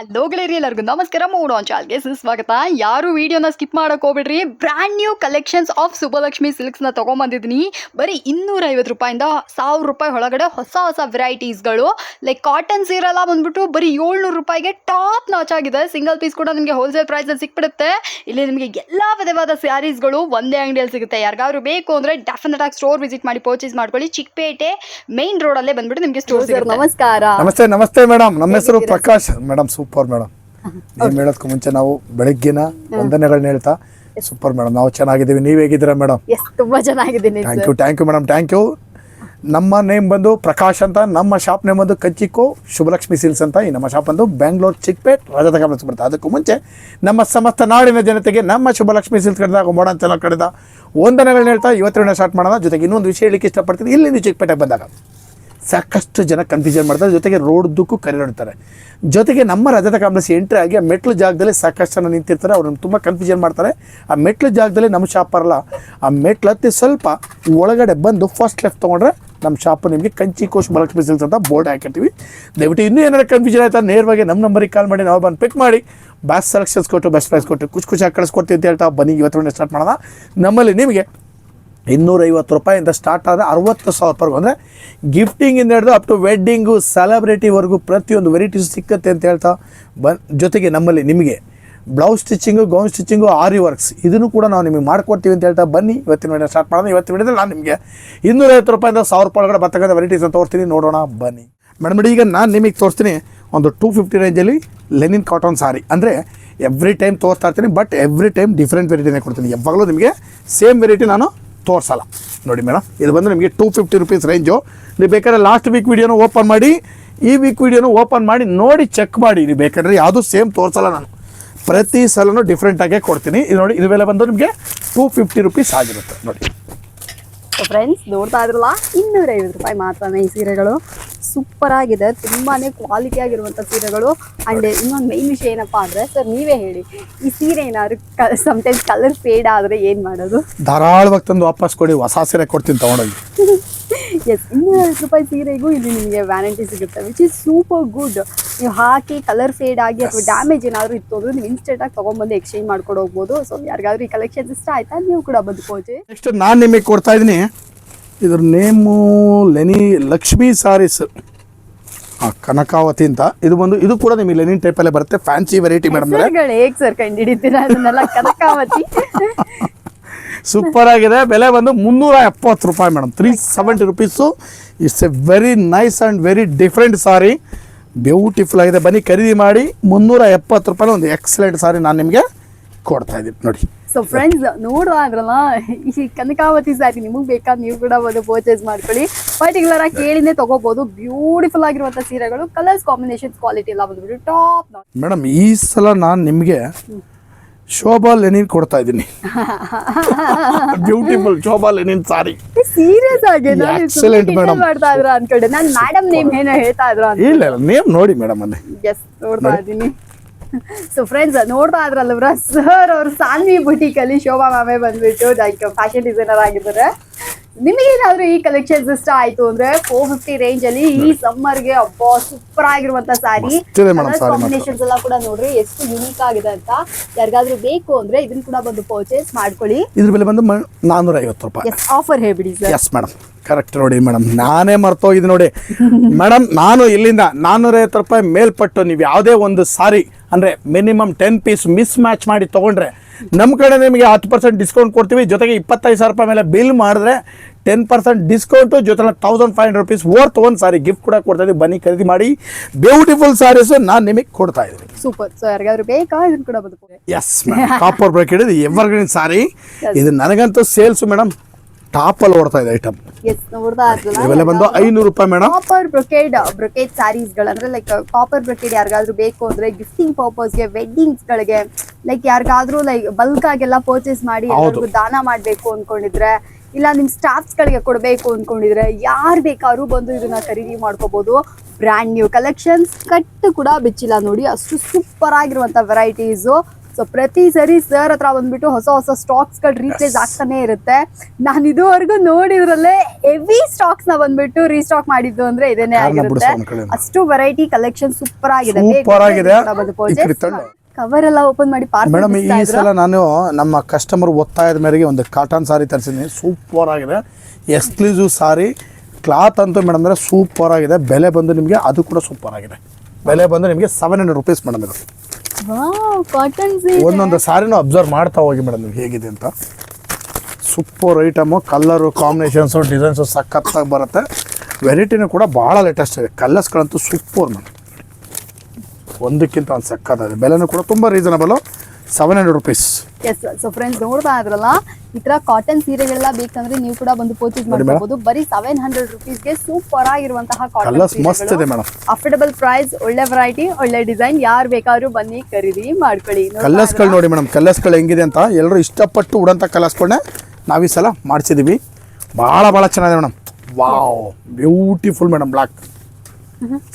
Hello ಗೆಳೆಯರಿ ಎಲ್ಲರಿಗೂ ನಮಸ್ಕಾರ moved on ಚಾಲ್ಗೆ ಸುಸ್ವಾಗತ. ಯಾರು ವಿಡಿಯೋನ ಸ್ಕಿಪ್ ಮಾಡೋಕೆ ಹೋಗ್ಬಿಡ್ರಿ. Brand new collections of Subbalakshmi ಸಿಲ್ಕ್ಸ್ನ ತೊಗೊಂಬಂದಿದ್ದೀನಿ. ಬರೀ ಇನ್ನೂರ ಐವತ್ತು ರೂಪಾಯಿಂದ ಸಾವಿರ ರೂಪಾಯಿ ಒಳಗಡೆ ಹೊಸ ಹೊಸ ವೆರೈಟೀಸ್ಗಳು. ಲೈಕ್ ಕಾಟನ್ ಸೀರೆಲ್ಲ ಬಂದ್ಬಿಟ್ಟು ಬರೀ ಏಳ್ನೂರು ರೂಪಾಯಿಗೆ ಟಾಪ್ ನಾಚ್ ಆಗಿದೆ. ಸಿಂಗಲ್ ಪೀಸ್ ಕೂಡ ನಿಮಗೆ ಹೋಲ್ಸೇಲ್ ಪ್ರೈಸಲ್ಲಿ ಸಿಕ್ಬಿಡುತ್ತೆ. ಇಲ್ಲಿ ನಿಮಗೆ ಎಲ್ಲ ವಿಧವಾದ ಸ್ಯಾರೀಸ್ಗಳು ಒಂದೇ ಅಂಗಡಿಯಲ್ಲಿ ಸಿಗುತ್ತೆ. ಯಾರಿಗಾದ್ರು ಬೇಕು ಅಂದರೆ ಡೆಫಿನೆಟ್ ಆಗಿ ಸ್ಟೋರ್ ವಿಸಿಟ್ ಮಾಡಿ ಪರ್ಚೇಸ್ ಮಾಡ್ಕೊಳ್ಳಿ. ಚಿಕ್ಕಪೇಟೆ ಮೇನ್ ರೋಡಲ್ಲೇ ಬಂದ್ಬಿಟ್ಟು ನಿಮಗೆ ಸ್ಟೋರ್ ನಮಸ್ಕಾರ. ನಮಸ್ತೆ ನಮಸ್ತೆ ಮೇಡಮ್ ನಮ್ಮ ಹೆಸರು ಪ್ರಕಾಶ್. ಮೇಡಮ್ ಸೂಪರ್ ಮೇಡಮ್ ನೀವು ಹೇಳೋದಕ್ಕೂ ಮುಂಚೆ ನಾವು ಬೆಳಗ್ಗಿನ ವಂದನೆಗಳನ್ನ ಹೇಳ್ತಾ ಸೂಪರ್ ಮೇಡಮ್ ನಾವು ಚೆನ್ನಾಗಿದ್ದೀವಿ. ನೀವು ಹೇಗಿದ್ದೀರಾ ಮೇಡಮ್ ತುಂಬಾ ಚೆನ್ನಾಗಿದ್ದೀನಿ thank you thank you madam thank you ನಮ್ಮ ನೇಮ್ ಬಂದು ಪ್ರಕಾಶ್ ಅಂತ. ನಮ್ಮ ಶಾಪ್ ನೇಮ್ ಬಂದು ಕಚ್ಚಿಕೋ ಶುಭಲಕ್ಷ್ಮಿ ಸಿಲ್ಸ್ ಅಂತ. ಈ ನಮ್ಮ ಶಾಪ್ ಬಂದು ಬೆಂಗಳೂರು ಚಿಕ್ಕಪೇಟ್ ರಜತ ಬರುತ್ತೆ. ಅದಕ್ಕೂ ಮುಂಚೆ ನಮ್ಮ ಸಮಸ್ತ ನಾಡಿನ ಜನತೆಗೆ ನಮ್ಮ ಶುಭಲಕ್ಷ್ಮಿ ಸಿಲ್ಸ್ ಕಡೆದ ಮೋಡನ್ ಚಾನಲ್ ಕಡೆದ ವಂದನೆಗಳನ್ನ ಹೇಳ್ತಾ ಇವತ್ತಿನ ಸ್ಟಾರ್ಟ್ ಮಾಡೋಣ. ಜೊತೆಗೆ ಇನ್ನೊಂದು ವಿಷಯ ಹೇಳಿಕ್ಕೆ ಇಷ್ಟಪಡ್ತೀನಿ. ಇಲ್ಲಿ ನೀವು ಚಿಕ್ಕಪೇಟೆಗೆ ಬಂದಾಗ. ಸಾಕಷ್ಟು ಜನ ಕನ್ಫ್ಯೂಷನ್ ಮಾಡ್ತಾರೆ. ಜೊತೆಗೆ ರೋಡ್ದಕ್ಕೂ ಕರೆದಾಡ್ತಾರೆ. ಜೊತೆಗೆ ನಮ್ಮ ರಜತ ಕಾಂಪ್ಲೆಕ್ಸ್ ಎಂಟ್ರಿ ಆಗಿ ಆ ಮೆಟ್ಲು ಜಾಗದಲ್ಲಿ ಸಾಕಷ್ಟು ಜನ ನಿಂತಿರ್ತಾರೆ. ಅವ್ರನ್ನ ತುಂಬ ಕನ್ಫ್ಯೂಷನ್ ಮಾಡ್ತಾರೆ. ಆ ಮೆಟ್ಲು ಜಾಗದಲ್ಲಿ ನಮ್ಮ ಶಾಪ್ ಬರಲ್ಲ ಆ ಮೆಟ್ಲು ಹತ್ತಿ ಸ್ವಲ್ಪ ಒಳಗಡೆ ಬಂದು ಫಸ್ಟ್ ಲೆಫ್ಟ್ ತೊಗೊಂಡ್ರೆ ನಮ್ಮ ಶಾಪು ನಿಮಗೆ ಕಂಚಿ ಕೋಶ್ ಮಲಕ್ಷ್ಮಿ ಸಿಲ್ಸ್ ಅಂತ ಬೋರ್ಡ್ ಹಾಕಿರ್ತೀವಿ. ದಯವಿಟ್ಟು ಇನ್ನೂ ಏನಾದ್ರು ಕನ್ಫ್ಯೂಷನ್ ಆಯ್ತಾ? ನೇರವಾಗಿ ನಮ್ಮ ನಂಬರಿಗೆ ಕಾಲ್ ಮಾಡಿ, ನಾವು ಬಂದು ಪಿಕ್ ಮಾಡಿ. ಬ್ಯಾಸ್ ಸೆಲೆಕ್ಷನ್ಸ್ ಕೊಟ್ಟು ಬೆಸ್ಟ್ ಪ್ರೈಸ್ ಕೊಟ್ಟು, ಖುಷಿ ಖುಷಿಯಾಗಿ ಕಳಿಸ್ಕೊಡ್ತೀವಿ ಅಂತ ಹೇಳ್ತಾ ಬನ್ನಿ. ಇವತ್ತು ಸ್ಟಾರ್ಟ್ ಮಾಡೋಣ. ನಮ್ಮಲ್ಲಿ ನಿಮಗೆ ಇನ್ನೂರೈವತ್ತು ರೂಪಾಯಿಂದ ಸ್ಟಾರ್ಟ್ ಆದರೆ ಅರವತ್ತು ಸಾವಿರ ರೂಪಾಯಿಗೂ ಅಂದರೆ ಗಿಫ್ಟಿಂಗಿಂದ ಹಿಡಿದು ಅಪ್ ಟು ವೆಡ್ಡಿಂಗು ಸೆಲೆಬ್ರಿಟಿವರೆಗೂ ಪ್ರತಿಯೊಂದು ವೆರೈಟೀಸ್ ಸಿಕ್ಕತ್ತೆ ಅಂತ ಹೇಳ್ತಾ ಬನ್, ಜೊತೆಗೆ ನಮ್ಮಲ್ಲಿ ನಿಮಗೆ blouse stitching gown stitching aari works ಇದನ್ನು ಕೂಡ ನಾವು ನಿಮಗೆ ಮಾಡ್ಕೊಡ್ತೀವಿ ಅಂತ ಹೇಳ್ತಾ ಬನ್ನಿ. ಇವತ್ತಿನ ವಿಡಿಯೋ ಸ್ಟಾರ್ಟ್ ಮಾಡೋಣ. ಇವತ್ತಿನ ವಿಡಿಯೋದಲ್ಲಿ ನಾನು ನಿಮಗೆ ಇನ್ನೂರೈವತ್ತು ರೂಪಾಯಿಂದ ಸಾವಿರ ರೂಪಾಯಿ ಒಳಗಡೆ ಬರ್ತಕ್ಕಂಥ ವೆರೈಟೀಸ್ ಅಂತ ತೋರಿಸ್ತೀನಿ. ನೋಡೋಣ, ಬನ್ನಿ. ಮೇಡಮ್ ಈಗ ನಾನು ನಿಮಗೆ ತೋರಿಸ್ತೀನಿ ಒಂದು ಟೂ ಫಿಫ್ಟಿ ರೇಂಜಲ್ಲಿ ಲೆನಿನ್ ಕಾಟನ್ ಸಾರಿ ಅಂದರೆ ಎವ್ರಿ ಟೈಮ್ ತೋರಿಸ್ತಾ ಇರ್ತೀನಿ ಬಟ್ ಎವ್ರಿ ಟೈಮ್ ಡಿಫ್ರೆಂಟ್ ವೆರೈಟಿನೇ ಕೊಡ್ತೀನಿ. ಯಾವಾಗಲೂ ನಿಮಗೆ ಸೇಮ್ ವೆರೈಟಿ ನಾನು ತೋರಿಸಲ್ಲ. ನೋಡಿ ಮೇಡಮ್ ಇದು ಬಂದು ನಿಮಗೆ ಟೂ ಫಿಫ್ಟಿ ರುಪೀಸ್ ರೇಂಜು ನೀವು ಬೇಕಾದ್ರೆ ಲಾಸ್ಟ್ ವೀಕ್ ವಿಡಿಯೋನ ಓಪನ್ ಮಾಡಿ, ಈ ವೀಕ್ ವಿಡಿಯೋನ ಓಪನ್ ಮಾಡಿ, ನೋಡಿ ಚೆಕ್ ಮಾಡಿ. ನೀವು ಬೇಕಾದ್ರೆ ಯಾವುದು ಸೇಮ್ ತೋರಿಸಲ್ಲ ನಾನು. ಪ್ರತಿ ಸಲನೂ ಡಿಫ್ರೆಂಟಾಗೇ ಕೊಡ್ತೀನಿ. ಇದು ನೋಡಿ, ಇದು ಬೆಲೆ ಬಂದು ನಿಮಗೆ ಟೂ ಫಿಫ್ಟಿ ರುಪೀಸ್ ಆಗಿರುತ್ತೆ. ನೋಡಿ. ಫ್ರೆಂಡ್ಸ್ ನೋಡ್ತಾ ಇದ್ರಲ್ಲ ಇನ್ನೂರ ಐವತ್ತು ರೂಪಾಯಿ ಮಾತ್ರ ಈ ಸೀರೆಗಳು. ಸೂಪರ್ ಆಗಿದೆ. ತುಂಬಾನೇ ಕ್ವಾಲಿಟಿ ಆಗಿರುವಂತ ಸೀರೆಗಳು. ಅಂಡ್ ಇನ್ನೊಂದು ಮೈನ್ ವಿಷಯ ಏನಪ್ಪಾ ಅಂದ್ರೆ ಸರ್ ನೀವೇ ಹೇಳಿ ಈ ಸೀರೆ ಏನಾದ್ರು ಸಮಟೈಮ್ಸ್ ಕಲರ್ ಫೇಡ್ ಆದ್ರೆ ಏನ್ ಮಾಡೋದು? ಧಾರಾಳವಾಗಿ ತಂದು ವಾಪಸ್ ಕೊಡಿ ಹೊಸ ಸೀರೆ ಕೊಡ್ತೀನಿ ತೊಗೊಂಡೋಗಿ. ಎಸ್ ಇನ್ನೂರು ಐವತ್ತು ರೂಪಾಯಿ ಸೀರೆಗೂ ಇಲ್ಲಿ ನಿಮಗೆ ವ್ಯಾರಂಟಿ ಸಿಗುತ್ತೆ ವಿಚ್ ಇಸ್ ಸೂಪರ್ ಗುಡ್ ನೀವು ಹಾಕಿ ಕಲರ್ ಫೇಡ್ ಆಗಿ ಅಥವಾ ಡ್ಯಾಮೇಜ್ ಏನಾದರೂ ಇತ್ತು ಅಂದ್ರೆ ನೀವು ಇನ್ಸ್ಟೆಂಟ್ ಆಗಿ ತಗೊಂಡ್ಬಂದು ಎಕ್ಸ್ಚೇಂಜ್ ಮಾಡ್ಕೊಂಡು ಹೋಗ್ಬೋದು. ಸೊ ಯಾರಿಗಾದ್ರೂ ಈ ಕಲೆಕ್ಷನ್ಸ್ ಇಷ್ಟ ಆಯ್ತಾ? ನೀವು ಕೂಡ ಬಂದು ನೆಕ್ಸ್ಟ್ ನಾನು ನಿಮಗೆ ಕೊಡ್ತಾ ಇದ್ದೀನಿ. ಇದ್ರ ನೇಮು ಲೆನಿ ಲಕ್ಷ್ಮೀ ಸಾರೀಸ್. ಹಾಂ ಕನಕಾವತಿ ಅಂತ. ಇದು ಬಂದು ಇದು ಕೂಡ ನಿಮಗೆ ಲೆನಿನ್ ಟೈಪಲ್ಲೇ ಬರುತ್ತೆ. ಫ್ಯಾನ್ಸಿ ವೆರೈಟಿ ಮೇಡಮ್ ಹೇಗ್ ಸರ್ ಅದನ್ನೆಲ್ಲ ಕನಕಾವತಿ. ಸೂಪರ್ ಆಗಿದೆ. ಬೆಲೆ ಬಂದು ಮುನ್ನೂರ ಎಪ್ಪತ್ತು ರೂಪಾಯಿ madam three seventy rupees it's a very nice and very different sari beautiful ಆಗಿದೆ. ಬನ್ನಿ ಖರೀದಿ ಮಾಡಿ ಮುನ್ನೂರ ಎಪ್ಪತ್ತು ರೂಪಾಯಿ ಒಂದು ಎಕ್ಸಲೆಂಟ್ ಸಾರಿ ನಾನು ನಿಮಗೆ ಕೊಡ್ತಾ ಇದ್ದೀನಿ ನೋಡಿ. ಸೊ ಫ್ರೆಂಡ್ಸ್ ನೋಡುವ ಅದ್ರಲ್ಲ ಈ ಕನಕಾವತಿ ಸ್ಯಾರಿ ನಿಮಗೆ ಬೇಕಾದ ನೀವು ಕೂಡ ಬಂದು ಪರ್ಚೇಸ್ ಮಾಡ್ಕೊಳ್ಳಿ. ಪರ್ಟಿಕ್ಯುಲರ್ ಆಗಿ ಕೇಳಿನೇ ತಗೋಬಹುದು ಬ್ಯೂಟಿಫುಲ್ ಆಗಿರುವಂತಹ ಸೀರೆಗಳು ಕಲರ್ಸ್ ಕಾಂಬಿನೇಷನ್ ಕ್ವಾಲಿಟಿ ಎಲ್ಲ ಬಂದ್ಬಿಟ್ಟು ಟಾಪ್ ಮೇಡಮ್ ಈ ಸಲ ನಾನು ನಿಮಗೆ ಶೋಭಾ ಲೆನಿನ್ ಕೊಡ್ತಾ ಇದ್ದೀನಿ. Beautiful Shobha linen sari serious ಆಗಿ? ಎಕ್ಸಲೆಂಟ್ ಮೇಡಮ್ ಮಾಡ್ತಾ ಇದ್ರ ಅನ್ಕೊಂಡೆ. ನಾನು ಮೇಡಮ್ ನೇಮ್ ಏನೋ ಹೇಳ್ತಾ ಇದ್ರ ಇಲ್ಲ ನೇಮ್ ನೋಡಿ ಮೇಡಮ್ ಅಲ್ಲಿ. ಎಸ್ ನೋಡ್ತಾ ಇದ್ದೀನಿ. ಸೊ ಫ್ರೆಂಡ್ಸ್ ನೋಡ್ತಾ ಇದ್ರಲ್ಲ ಸರ್ ಅವರು ಸಾನ್ವಿ ಬುಟೀಕಲ್ಲಿ ಶೋಭಾ ಮ್ಯಾಮೆ ಬಂದ್ಬಿಟ್ಟು ಲೈಕ್ ಫ್ಯಾಷನ್ ಡಿಸೈನರ್ ಆಗಿದ್ದಾರೆ. ನಿಮಗೇನಾದ್ರೂ ಈ ಕಲೆಕ್ಷನ್ಸ್ ಇಷ್ಟ ಆಯ್ತು ಅಂದ್ರೆ ಫೋರ್ ಫಿಫ್ಟಿ ರೇಂಜ್ ಅಲ್ಲಿ ಈ ಸಮ್ಮರ್ಗೆ ಅಬ್ಬಾ ಸೂಪರ್ ಆಗಿರುವಂತ ಸಾರಿ ಕಾಂಬಿನೇಷನ್ಸ್ ಎಲ್ಲ ಕೂಡ ನೋಡ್ರಿ ಎಷ್ಟು ಯುನೀಕ್ ಆಗಿದೆ ಅಂತ. ಯಾರಿಗಾದ್ರೂ ಬೇಕು ಅಂದ್ರೆ ಇದನ್ನ ಕೂಡ ಬಂದು ಪರ್ಚೇಸ್ ಮಾಡ್ಕೊಳ್ಳಿ. ಇದ್ರ ಬೆಲೆ ಬಂದು ನಾನ್ನೂರ ಐವತ್ತು ರೂಪಾಯಿ. ಆಫರ್ ಹೇಳ್ಬಿಡಿ ಸರ್ ಎಸ್ ಮೇಡಮ್ ಕರೆಕ್ಟ್ ನೋಡಿ ಮೇಡಮ್ ನಾನೇ ಮರ್ತೋಗಿದ್ದು ನೋಡಿ. ಮೇಡಮ್ ನಾನು ಇಲ್ಲಿಂದ ನಾನ್ನೂರೈವತ್ತು ರೂಪಾಯಿ ಮೇಲ್ಪಟ್ಟು ನೀವು ಯಾವುದೇ ಒಂದು ಸಾರಿ ಅಂದರೆ minimum ten piece miss match ಮಾಡಿ ತೊಗೊಂಡ್ರೆ ನಮ್ಮ ಕಡೆ ನಿಮಗೆ ಹತ್ತು ಪರ್ಸೆಂಟ್ ಡಿಸ್ಕೌಂಟ್ ಕೊಡ್ತೀವಿ. ಜೊತೆಗೆ ಇಪ್ಪತ್ತೈದು ಸಾವಿರ ರೂಪಾಯಿ ಮೇಲೆ ಬಿಲ್ ಮಾಡಿದ್ರೆ ಟೆನ್ ಪರ್ಸೆಂಟ್ ಡಿಸ್ಕೌಂಟು ಜೊತೆಗೆ thousand five hundred rupees worth ಒಂದು ಸಾರಿ ಗಿಫ್ಟ್ ಕೂಡ ಕೊಡ್ತಾ ಇದ್ದೀವಿ ಬನ್ನಿ ಖರೀದಿ ಮಾಡಿ. ಬ್ಯೂಟಿಫುಲ್ ಸಾರೀಸ್ ನಾನು ನಿಮಗೆ ಕೊಡ್ತಾ ಇದ್ದೀನಿ. ಸೂಪರ್ ಸೊ ಯಾರಿಗಾದ್ರೂ ಬೇಕಾ? ಇದನ್ನ ಕೂಡ ಬಂದು ಎಸ್ ಕಾಪರ್ ಬ್ರೇಕ್ ಹಿಡಿದು ಎವರ್ಗ್ರೀನ್ ಸಾರಿ ಇದು ನನಗಂತೂ ಸೇಲ್ಸು ಮೇಡಮ್ ಟಾಪಲ್ಲಿ ಓಡ್ತಾ ಇದೆ ಐಟಮ್ ಇವೆಲ್ಲ ಬಂದು ಐನೂರು ರೂಪಾಯಿ madam copper brocade brocade sarees ಗಳಂದ್ರೆ like copper brocade ಯಾರಿಗಾದ್ರೂ ಬೇಕು ಅಂದ್ರೆ ಗಿಫ್ಟಿಂಗ್ ಪರ್ಪಸ್ಗೆ ವೆಡ್ಡಿಂಗ್ಸ್ ಗಳಿಗೆ ಲೈಕ್ ಯಾರಿಗಾದ್ರೂ ಲೈಕ್ ಬಲ್ಕ್ ಆಗೆಲ್ಲ ಪರ್ಚೇಸ್ ಮಾಡಿ ಎಲ್ಲರಿಗೂ ದಾನ ಮಾಡ್ಬೇಕು ಅನ್ಕೊಂಡಿದ್ರೆ ಇಲ್ಲ ನಿಮ್ ಸ್ಟಾಫ್ಸ್ ಗಳಿಗೆ ಕೊಡ್ಬೇಕು ಅನ್ಕೊಂಡಿದ್ರೆ ಯಾರು ಬೇಕಾದ್ರೂ ಬಂದು ಇದನ್ನ ಖರೀದಿ ಮಾಡ್ಕೋಬಹುದು ಬ್ರ್ಯಾಂಡ್ ನ್ಯೂ ಕಲೆಕ್ಷನ್ಸ್ ಕಟ್ಟು ಕೂಡ ಬಿಚ್ಚಿಲ್ಲ ನೋಡಿ ಅಷ್ಟು ಸೂಪರ್ ಆಗಿರುವಂತ ವೆರೈಟೀಸ್ ಸೊ ಪ್ರತಿ ಸರಿ ಸರ್ ಹತ್ರ ಬಂದ್ಬಿಟ್ಟು ಹೊಸ ಹೊಸ ಸ್ಟಾಕ್ಸ್ಗಳು ರೀಪ್ಲೇಸ್ ಆಗ್ತಾನೆ ಇರುತ್ತೆ. ನಾನು ಇದುವರೆಗೂ ನೋಡಿದ್ರಲ್ಲೇ ಹೆವಿ ಸ್ಟಾಕ್ಸ್ನ ಬಂದ್ಬಿಟ್ಟು ರೀಸ್ಟಾಕ್ ಮಾಡಿದ್ದು ಅಂದ್ರೆ ಇದೇನೆ ಆಗಿರುತ್ತೆ. ಅಷ್ಟು ವೆರೈಟಿ ಕಲೆಕ್ಷನ್ ಸೂಪರ್ ಆಗಿದೆ. ಕವರ್ ಎಲ್ಲ ಓಪನ್ ಮಾಡಿ ಮೇಡಮ್ ಈ ಸಲ ನಾನು ನಮ್ಮ ಕಸ್ಟಮರ್ ಒತ್ತಾಯದ ಮೇರೆಗೆ ಒಂದು ಕಾಟನ್ ಸಾರಿ ತರಿಸಿದ್ದೀನಿ. ಸೂಪರ್ ಆಗಿದೆ. ಎಕ್ಸ್ಕ್ಲೂಸಿವ್ ಸಾರಿ ಕ್ಲಾತ್ ಅಂತೂ ಮೇಡಮ್ ಅಂದರೆ ಸೂಪರ್ ಆಗಿದೆ. ಬೆಲೆ ಬಂದು ನಿಮಗೆ ಅದು ಕೂಡ ಸೂಪರ್ ಆಗಿದೆ. ಬೆಲೆ ಬಂದು ನಿಮಗೆ ಸೆವೆನ್ ಹಂಡ್ರೆಡ್ ರುಪೀಸ್ ಮೇಡಮ್ ಇದು. ಒಂದೊಂದು ಸಾರಿನೂ ಅಬ್ಸರ್ವ್ ಮಾಡ್ತಾ ಹೋಗಿ ಮೇಡಮ್ ನೀವು ಹೇಗಿದೆ ಅಂತ. Super item colour combinations designs ಸಖತ್ತಾಗಿ ಬರುತ್ತೆ. ವೆರೈಟಿನೂ ಕೂಡ ಭಾಳ ಲೇಟೆಸ್ಟ್ ಇದೆ ಕಲ್ಲರ್ಸ್ಗಳಂತೂ ಸೂಪರ್ ಮೇಡಮ್. ಒಂದಕ್ಕಿಂತ ಒಂದು ಸಕ್ಕತ್ತಾಗಿದೆ. ಬೆಲೆನೂ ಕೂಡ ತುಂಬ reasonable seven hundred rupees yes so friends ನೋಡ್ತಾ ಇದ್ರಲ್ಲ ಈ ತರ ಕಾಟನ್ ಸೀರೆಗಳೆಲ್ಲ ಬೇಕಂದ್ರೆ ನೀವು ಕೂಡ ಬಂದು ಪರ್ಚೇಸ್ ಮಾಡಬಹುದು ಮಾಡ್ಕೋಬಹುದು ಬರೀ ಸೆವೆನ್ ಹಂಡ್ರೆಡ್ ರುಪೀಸ್ಗೆ ಸೂಪರ್ ಆಗಿರುವಂತಹ ಕಾಟನ್ ಮಸ್ತ್ ಇದೆ ಮೇಡಮ್. ಅಫೋರ್ಡಬಲ್ ಪ್ರೈಸ್ ಒಳ್ಳೆ ವೆರೈಟಿ ಒಳ್ಳೆ ಡಿಸೈನ್ ಯಾರು ಬೇಕಾದ್ರೂ ಬನ್ನಿ ಖರೀದಿ ಮಾಡ್ಕೊಳ್ಳಿ. ಕಲರ್ಸ್ ಕಲರ್ಸ್ಗಳು ನೋಡಿ ಮೇಡಮ್. ಕಲರ್ಸ್ಗಳು ಹೆಂಗಿದೆ ಅಂತ ಎಲ್ಲರೂ ಇಷ್ಟಪಟ್ಟು ಉಡಂಥ ಕಲರ್ಸ್ಗಳನ್ನ ನಾವು ಈ ಸಲ ಮಾಡಿಸಿದೀವಿ. ಭಾಳ ಭಾಳ ಚೆನ್ನಾಗಿದೆ madam. Wow beautiful madam black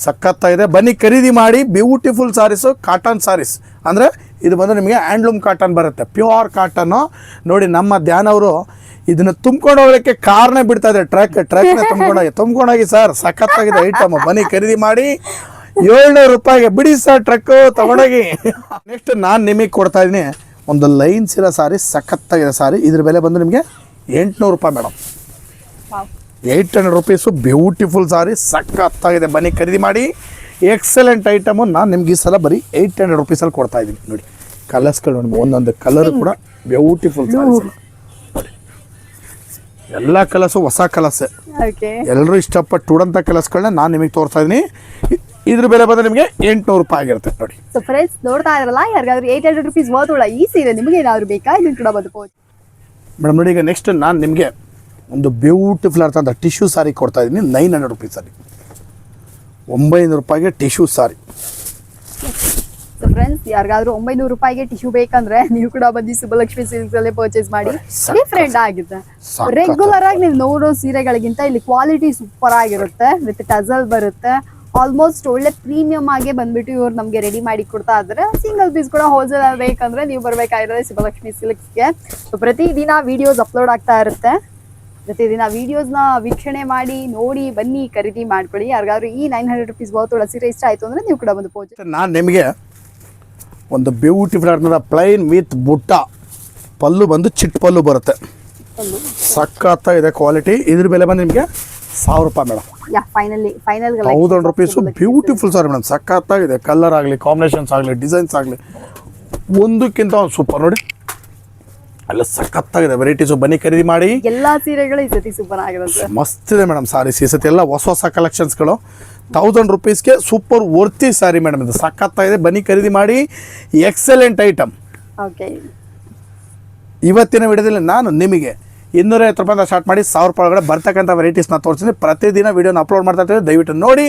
ಸಖತ್ತಾಗಿದೆ. ಬನ್ನಿ ಖರೀದಿ ಮಾಡಿ ಬ್ಯೂಟಿಫುಲ್ ಸಾರೀಸು ಕಾಟನ್ ಸಾರೀಸ್ ಅಂದರೆ ಇದು ಬಂದು ನಿಮಗೆ ಹ್ಯಾಂಡ್ಲೂಮ್ ಕಾಟನ್ ಬರುತ್ತೆ. ಪ್ಯೂರ್ ಕಾಟನ್ನು ನೋಡಿ ನಮ್ಮ ಧ್ಯಾನ ಅವರು ಇದನ್ನು ತುಂಬ್ಕೊಂಡು ಹೋಗ್ಲಿಕ್ಕೆ ಕಾರ್ನೇ ಬಿಡ್ತಾ ಇದೆ ಟ್ರಕ್ ಟ್ರ್ಯಾಕ್ನ ತುಂಬ್ಕೊಂಡೋಗಿ ತುಂಬ್ಕೊಂಡೋಗಿ ಸರ್ ಸಖತ್ತಾಗಿದೆ ಐಟಮ್ ಬನ್ನಿ ಖರೀದಿ ಮಾಡಿ. ಏಳ್ನೂರು ರೂಪಾಯಿಗೆ ಬಿಡಿ ಸರ್ ಟ್ರಕ್ಕು ತಗೊಂಡೋಗಿ. ನೆಕ್ಸ್ಟ್ ನಾನು ನಿಮಗೆ ಕೊಡ್ತಾ ಇದ್ದೀನಿ. ಒಂದು ಲೈನ್ಸ್ ಇರೋ ಸಾರಿ ಸಖತ್ತಾಗಿದೆ ಸಾರಿ ಇದ್ರ ಬೆಲೆ ಬಂದು ನಿಮಗೆ ಎಂಟುನೂರು ರೂಪಾಯಿ madam. Eight hundred rupees beautiful sari ಸಖತ್ತಾಗಿದೆ. ಬನ್ನಿ ಖರೀದಿ ಮಾಡಿ. ಎಕ್ಸಲೆಂಟ್ ಐಟಮು ನಾನು ನಿಮ್ಗೆ ಈ ಸಲ ಬರೀ ಏಯ್ಟ್ ಹಂಡ್ರೆಡ್ ರುಪೀಸಲ್ಲಿ ಕೊಡ್ತಾ ಇದ್ದೀನಿ. ನೋಡಿ ಕಲರ್ಸ್ಗಳು ನೋಡಿ ಒಂದೊಂದು ಕಲರ್ ಕೂಡ ಬ್ಯೂಟಿಫುಲ್ ಸಾರೀಸ್ ಎಲ್ಲ ಕಲರ್ಸು ಹೊಸ ಕಲರ್ಸ್ ಎಲ್ಲರೂ ಇಷ್ಟಪಟ್ಟು ಉಡಂಥ ಕಲರ್ಸ್ಗಳನ್ನ ನಾನು ನಿಮಗೆ ತೋರಿಸ್ತಾ ಇದ್ದೀನಿ. ಇದ್ರ ಬೆಲೆ ಬಂದ್ರೆ ನಿಮಗೆ ಎಂಟುನೂರು ರೂಪಾಯಿ ಆಗಿರುತ್ತೆ. ನೋಡಿ. ಸೊ ಫ್ರೆಂಡ್ಸ್ ನೋಡ್ತಾ ಇದ್ರಲ್ಲ ಯಾರಿಗಾದ್ರೂ ಏಯ್ಟ್ ಹಂಡ್ರೆಡ್ ರುಪೀಸ್ ಓದೋಳ ಈ ಸೀರೆ ನಿಮಗೆ ಏನಾದರೂ ಬೇಕಾ? ಇದನ್ನು ಕೂಡ ಬದುಕೋದು ಮೇಡಮ್ ನೋಡಿ ಈಗ ನೆಕ್ಸ್ಟ್ ನಾನು ನಿಮಗೆ ಒಂದು ಬ್ಯೂಟಿಫುಲ್ ಆಗ್ತಂಥ ಟಿಶ್ಯೂ ಸಾರಿ ಕೊಡ್ತಾ ಇದ್ದೀನಿ ನೈನ್ ಹಂಡ್ರೆಡ್ ರುಪೀಸ್ ಸಾರಿ ಒಂಬೈನೂರು ರೂಪಾಯಿಗೆ ಟಿಶ್ಯೂ ಸಾರಿ ಸೊ ಫ್ರೆಂಡ್ಸ್ ಯಾರಿಗಾದ್ರೂ ಒಂಬೈನೂರು ರೂಪಾಯಿಗೆ ಟಿಶ್ಯೂ ಬೇಕಂದ್ರೆ ನೀವು ಕೂಡ ಬಂದು ಸುಬ್ಬಲಕ್ಷ್ಮಿ ಸಿಲ್ಕ್ಸ್ ಅಲ್ಲೇ ಪರ್ಚೇಸ್ ಮಾಡಿ. ಡಿಫ್ರೆಂಟ್ ಆಗಿದೆ. ರೆಗ್ಯುಲರ್ ಆಗಿ ನೀವು ನೋಡೋ ಸೀರೆಗಳಿಗಿಂತ ಇಲ್ಲಿ ಕ್ವಾಲಿಟಿ ಸೂಪರ್ ಆಗಿರುತ್ತೆ ವಿತ್ ಟಜಲ್ ಬರುತ್ತೆ. ಆಲ್ಮೋಸ್ಟ್ ಒಳ್ಳೆ ಪ್ರೀಮಿಯಂ ಆಗಿ ಬಂದ್ಬಿಟ್ಟು ಇವ್ರು ನಮಗೆ ರೆಡಿ ಮಾಡಿ ಕೊಡ್ತಾ ಇದ್ದಾರೆ ಸಿಂಗಲ್ ಪೀಸ್ ಕೂಡ ಹೋಲ್ಸೇಲ್ ಬೇಕಂದ್ರೆ ನೀವು ಬರ್ಬೇಕಾಗಿರೋದೇ ಸುಬ್ಬಲಕ್ಷ್ಮಿ ಸಿಲ್ಕ್ಸ್ಗೆ ಸೊ ಪ್ರತಿದಿನ ವಿಡಿಯೋಸ್ ಅಪ್ಲೋಡ್ ಆಗ್ತಾ ಇರುತ್ತೆ. ಪ್ರತಿದಿನ ವೀಡಿಯೋಸ್ನ ವೀಕ್ಷಣೆ ಮಾಡಿ ನೋಡಿ ಬನ್ನಿ ಖರೀದಿ ಮಾಡ್ಕೊಳ್ಳಿ. ಯಾರಿಗಾದ್ರೂ ಈ ನೈನ್ ಹಂಡ್ರೆಡ್ ರುಪೀಸ್ ಒಳ ಸೀರೆ ಇಷ್ಟ ಆಯ್ತು ಅಂದರೆ ನೀವು ಕೂಡ ಬಂದು ಪೂಜೆ ನಾನು ನಿಮಗೆ ಒಂದು ಬ್ಯೂಟಿಫುಲ್ ಅರ್ಥದ ಪ್ಲೈನ್ ವಿತ್ ಬುಟ್ಟ ಪಲ್ಲು ಬಂದು ಚಿಟ್ಟ ಪಲ್ಲು ಬರುತ್ತೆ. ಸಖತ್ತಾಗಿದೆ ಕ್ವಾಲಿಟಿ ಇದ್ರ ಬೆಲೆ ಬಂದು ನಿಮಗೆ ಸಾವಿರ ರೂಪಾಯಿ madam. Yeah finally final thousand rupees beautiful sari madam ಸಖತ್ತಾಗಿದೆ. ಕಲರ್ ಆಗಲಿ ಕಾಂಬಿನೇಷನ್ಸ್ ಆಗಲಿ ಡಿಸೈನ್ಸ್ ಆಗಲಿ ಒಂದಕ್ಕಿಂತ ಒಂದು ಸೂಪರ್ ನೋಡಿ ಎಲ್ಲ ಸಖತ್ತಾಗಿದೆ. ವೆರೈಟೀಸು ಬನ್ನಿ ಖರೀದಿ ಮಾಡಿ. ಎಲ್ಲಾ ಸೀರೆಗಳು ಈ ಸತಿ ಸೂಪರ್ ಆಗಿರುತ್ತೆ ಮಸ್ತ್ ಇದೆ ಮೇಡಮ್ ಸಾರೀಸ್ ಈ ಸತಿ ಎಲ್ಲ ಹೊಸ ಹೊಸ ಕಲೆಕ್ಷನ್ಸ್ಗಳು ತೌಸಂಡ್ ರುಪೀಸ್ಗೆ ಸೂಪರ್ ವರ್ತಿ ಸಾರಿ ಮೇಡಮ್ ಇದು. ಸಖತ್ತಾಗಿದೆ. ಬನ್ನಿ ಖರೀದಿ ಮಾಡಿ. ಎಕ್ಸಲೆಂಟ್ ಐಟಮ್ ಓಕೆ ಇವತ್ತಿನ ವಿಡಿಯೋದಲ್ಲಿ ನಾನು ನಿಮಗೆ ಇನ್ನೂರೈವತ್ತು ರೂಪಾಯಿಂದ ಸ್ಟಾರ್ಟ್ ಮಾಡಿ ಸಾವಿರ ರೂಪಾಯಿ ಒಳಗಡೆ ಬರ್ತಕ್ಕಂಥ ವೆರೈಟೀಸ್ನ ತೋರಿಸ್ತೀನಿ. ಪ್ರತಿದಿನ ವೀಡಿಯೋನ ಅಪ್ಲೋಡ್ ಮಾಡ್ತಾ ಇರ್ತೀವಿ. ದಯವಿಟ್ಟು ನೋಡಿ.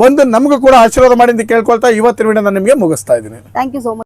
ಬಂದು ನಮಗೂ ಕೂಡ ಆಶೀರ್ವಾದ ಮಾಡಿ ಅಂತ ಕೇಳ್ಕೊಳ್ತಾ ಇವತ್ತಿನ ವಿಡಿಯೋನ ನಿಮಗೆ ಮುಗಿಸ್ತಾ ಇದ್ದೀನಿ. Thank you so much